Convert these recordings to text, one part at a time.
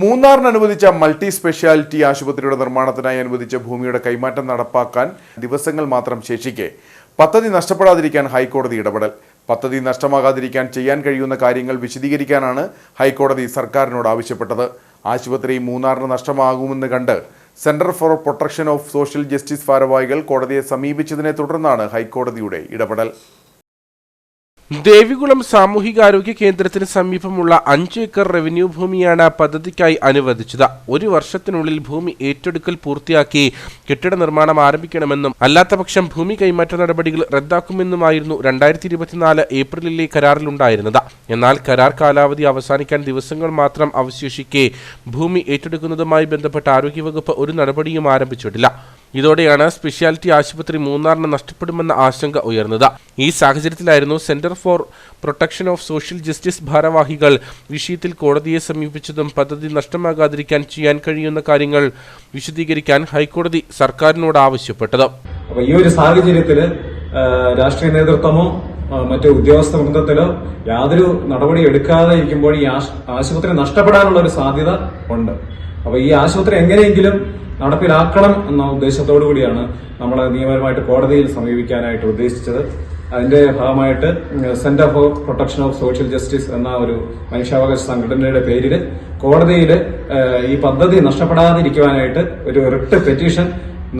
മൂന്നാറിന് അനുവദിച്ച multi speciality ആശുപത്രിയുടെ നിർമ്മാണത്തിനായി അനുവദിച്ച ഭൂമിയുടെ കൈമാറ്റം നടപ്പാക്കാൻ ദിവസങ്ങൾ മാത്രം ശേഷിക്കെ പദ്ധതി നഷ്ടപ്പെടാതിരിക്കാൻ ഹൈക്കോടതി ഇടപെടൽ. പദ്ധതി നഷ്ടമാകാതിരിക്കാൻ ചെയ്യാൻ കഴിയുന്ന കാര്യങ്ങൾ വിശദീകരിക്കാനാണ് ഹൈക്കോടതി സർക്കാരിനോട് ആവശ്യപ്പെട്ടത്. ആശുപത്രി മൂന്നാറിന് നഷ്ടമാകുമെന്ന് കണ്ട് centre for protection of social justice ഭാരവാഹികൾ കോടതിയെ സമീപിച്ചതിനെ തുടർന്നാണ് ഹൈക്കോടതിയുടെ ഇടപെടൽ. ദേവികുളം സാമൂഹികാരോഗ്യ കേന്ദ്രത്തിന് സമീപമുള്ള അഞ്ച് ഏക്കർ റവന്യൂ ഭൂമിയാണ് പദ്ധതിക്കായി അനുവദിച്ചത്. ഒരു വർഷത്തിനുള്ളിൽ ഭൂമി ഏറ്റെടുക്കൽ പൂർത്തിയാക്കി കെട്ടിട നിർമ്മാണം ആരംഭിക്കണമെന്നും അല്ലാത്തപക്ഷം ഭൂമി കൈമാറ്റ നടപടികൾ റദ്ദാക്കുമെന്നുമായിരുന്നു രണ്ടായിരത്തി ഇരുപത്തിനാല് ഏപ്രിലിലെ കരാറിലുണ്ടായിരുന്നത്. എന്നാൽ കരാർ കാലാവധി അവസാനിക്കാൻ ദിവസങ്ങൾ മാത്രം അവശേഷിക്കെ ഭൂമി ഏറ്റെടുക്കുന്നതുമായി ബന്ധപ്പെട്ട ആരോഗ്യവകുപ്പ് ഒരു നടപടിയും ആരംഭിച്ചിട്ടില്ല. ഇതോടെയാണ് സ്പെഷ്യാലിറ്റി ആശുപത്രി മൂന്നാറിന് നഷ്ടപ്പെടുമെന്ന ആശങ്ക ഉയർന്നത്. ഈ സാഹചര്യത്തിലായിരുന്നു centre for protection of social justice ഭാരവാഹികൾ വിഷയത്തിൽ കോടതിയെ സമീപിച്ചതും പദ്ധതി നഷ്ടമാകാതിരിക്കാൻ ചെയ്യാൻ കഴിയുന്ന കാര്യങ്ങൾ വിശദീകരിക്കാൻ ഹൈക്കോടതി സർക്കാരിനോട് ആവശ്യപ്പെട്ടത്. അപ്പോൾ ഈ ഒരു സാഹചര്യത്തിൽ രാഷ്ട്രീയ നേതൃത്വമോ മറ്റ് ഉദ്യോഗസ്ഥ വൃന്ദത്തിലോ യാതൊരു നടപടി എടുക്കാതെ ഇരിക്കുമ്പോൾ ഈ ആശുപത്രി നഷ്ടപ്പെടാനുള്ള ഒരു സാധ്യത ഉണ്ട്. അപ്പോൾ ഈ ആശുപത്രി എങ്ങനെയെങ്കിലും നടപ്പിലാക്കണം എന്ന ഉദ്ദേശത്തോടു കൂടിയാണ് നമ്മളെ നിയമപരമായിട്ട് കോടതിയിൽ സമീപിക്കാനായിട്ട് ഉദ്ദേശിച്ചത്. അതിന്റെ ഭാഗമായിട്ട് centre for protection of social justice എന്ന ഒരു മനുഷ്യാവകാശ സംഘടനയുടെ പേരിൽ കോടതിയിൽ ഈ പദ്ധതി നഷ്ടപ്പെടാതിരിക്കുവാനായിട്ട് ഒരു റിട്ട് പെറ്റീഷൻ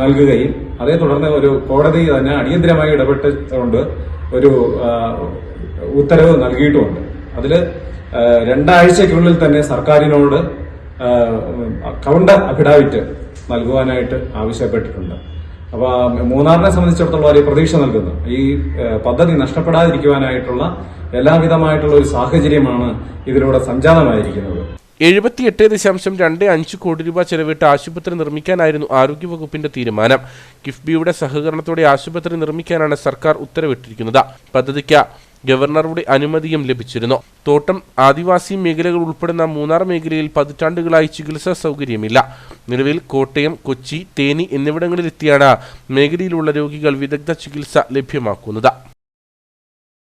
നൽകുകയും അതേ തുടർന്ന് ഒരു കോടതി തന്നെ അടിയന്തരമായി ഇടപെട്ടുകൊണ്ട് ഒരു ഉത്തരവ് നൽകിയിട്ടുമുണ്ട്. അതിൽ രണ്ടാഴ്ചയ്ക്കുള്ളിൽ തന്നെ സർക്കാരിനോട് കൗണ്ടർ അഫിഡാവിറ്റ് നൽകുവാനായിട്ട് ആവശ്യപ്പെട്ടിട്ടുണ്ട്. അപ്പൊ മൂന്നാറിനെ സംബന്ധിച്ചിടത്തോളം വലിയ പ്രതീക്ഷ നൽകുന്നു. ഈ പദ്ധതി നഷ്ടപ്പെടാതിരിക്കുവാനായിട്ടുള്ള എല്ലാവിധമായിട്ടുള്ള ഒരു സാഹചര്യമാണ് ഇതിലൂടെ സംജാതമായിരിക്കുന്നത്. എഴുപത്തിയെട്ട് ദശാംശം രണ്ട് അഞ്ച് കോടി രൂപ ചെലവിട്ട് ആശുപത്രി നിർമ്മിക്കാനായിരുന്നു ആരോഗ്യവകുപ്പിന്റെ തീരുമാനം. കിഫ്ബിയുടെ സഹകരണത്തോടെ ആശുപത്രി നിർമ്മിക്കാനാണ് സർക്കാർ ഉത്തരവിട്ടിരിക്കുന്നത്. പദ്ധതിക്ക് ഗവർണറുടെ അനുമതിയും ലഭിച്ചിരുന്നു. തോട്ടം ആദിവാസി മേഖലകൾ ഉൾപ്പെടുന്ന മൂന്നാർ മേഖലയിൽ പതിറ്റാണ്ടുകളായി ചികിത്സാ സൗകര്യമില്ല. നിലവിൽ കോട്ടയം കൊച്ചി തേനി എന്നിവിടങ്ങളിലെത്തിയാണ് മേഖലയിലുള്ള രോഗികൾ വിദഗ്ധ ചികിത്സ ലഭ്യമാക്കുന്നത്.